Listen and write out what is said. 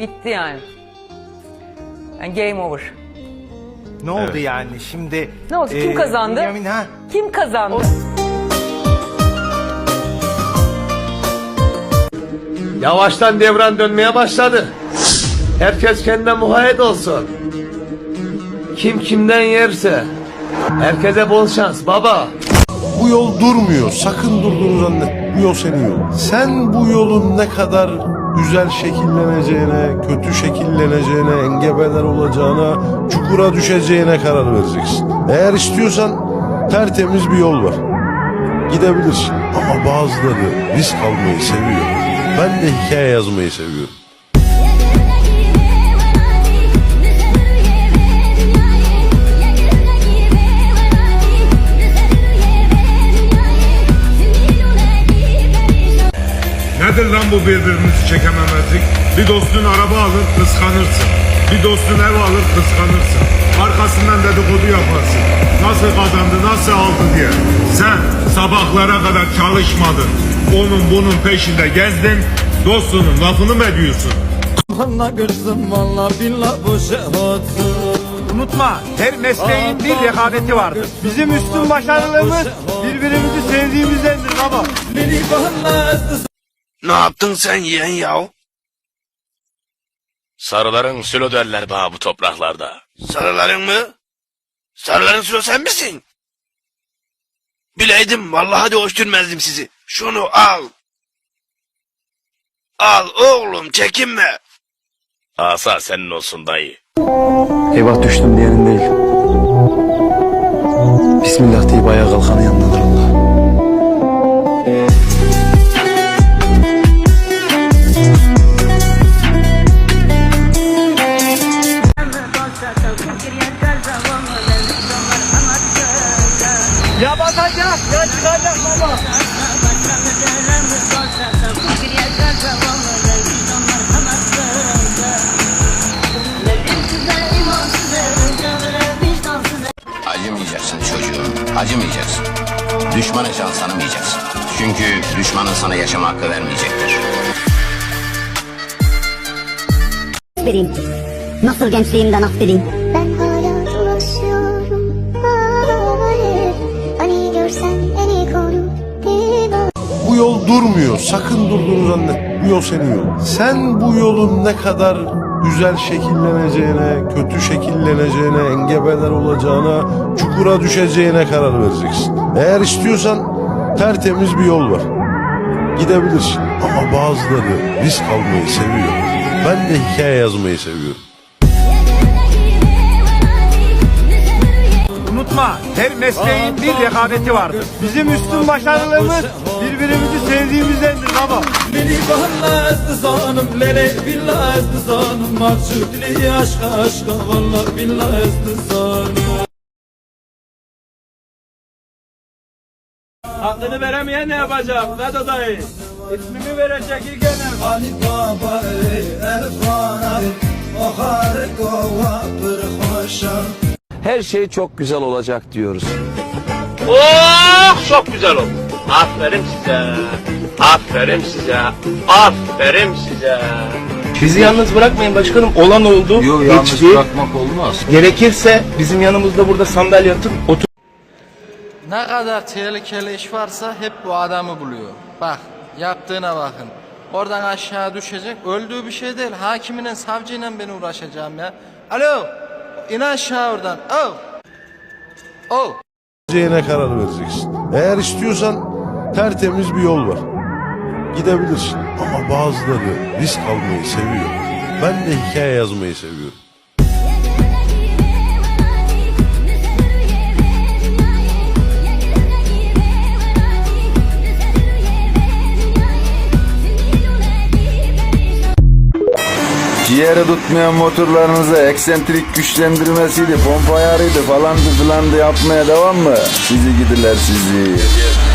Bitti yani. Yani game over. Ne oldu yani şimdi? Ne oldu? Kim e, kazandı? Bünyamin, ha? Kim kazandı? Yavaştan devran dönmeye başladı. Herkes kendine muhayyet olsun. Kim kimden yerse. Herkese bol şans baba. Bu yol durmuyor. Sakın durduğunu zannet. Bu yol senin yolun. Sen bu yolun ne kadar güzel şekilleneceğine, kötü şekilleneceğine, engebeler olacağına, çukura düşeceğine karar vereceksin. Eğer istiyorsan tertemiz bir yol var. Gidebilirsin. Ama bazıları risk almayı seviyor. Ben de hikaye yazmayı seviyorum. Bu birbirimizi çekememezlik? Bir dostun araba alır kıskanırsın. Bir dostun ev alır kıskanırsın. Arkasından dedikodu yaparsın. Nasıl kazandı, nasıl aldı diye. Sen sabahlara kadar çalışmadın. Onun bunun peşinde gezdin. Dostunun lafını mı ediyorsun? Valla gözüm valla billah bu şehadet Unutma her mesleğin bir rekabeti vardır. Bizim üstün başarılığımız birbirimizi sevdiğimizdendir baba. Beni bana Ne yaptın sen yeğen yav? Sarıların sülo derler bana bu topraklarda. Sarıların mı? Sarıların sıra sen misin? Bileydim vallahi de hoş sizi. Şunu al. Al oğlum çekinme. Asa senin olsun dayı. Eyvah düştüm diyenin değil. Bismillah deyip ayağa kalkanın yanındadır Acımayacaksın çocuğum, acımayacaksın. Düşmanı can tanımayacaksın. Çünkü düşmanın sana yaşama hakkı vermeyecektir. vereyim. Nasıl gençliğimden affedeyim. Durmuyor. Sakın durduğunu zannet. Bu yol. Sen bu yolun ne kadar güzel şekilleneceğine, kötü şekilleneceğine, engebeler olacağına, çukura düşeceğine karar vereceksin. Eğer istiyorsan tertemiz bir yol var. Gidebilirsin. Ama bazıları risk almayı seviyor. Ben de hikaye yazmayı seviyorum. Her mesleğin bir rekabeti vardır. Bizim üstün başarılığımız birbirimizi sevdiğimizdendir baba. Beni bana zanım lele billah zanım Maksudli aşka aşka valla billah zanım Hakkını veremeyen ne yapacak? Vedo dayı. İsmimi verecek ilk önem. Ali Baba el bana Ohar kova bir Her şey çok güzel olacak diyoruz. Oh çok güzel oldu. Aferin size. Aferin size. Aferin size. Bizi yalnız bırakmayın başkanım. Olan oldu. Yok yalnız bırakmak olmaz. Gerekirse bizim yanımızda burada sandalye atıp otur. Ne kadar tehlikeli iş varsa hep bu adamı buluyor. Bak yaptığına bakın. Oradan aşağı düşecek. Öldüğü bir şey değil. Hakiminin savcıyla ben uğraşacağım ya. Alo. İn aşağı oradan. Oh. Oh. Geleceğine karar vereceksin. Eğer istiyorsan tertemiz bir yol var. Gidebilirsin. Ama bazıları risk almayı seviyor. Ben de hikaye yazmayı seviyorum. Ciğeri tutmayan motorlarınızı eksentrik güçlendirmesiydi, pompa ayarıydı falan filan da yapmaya devam mı? Sizi gidiler sizi.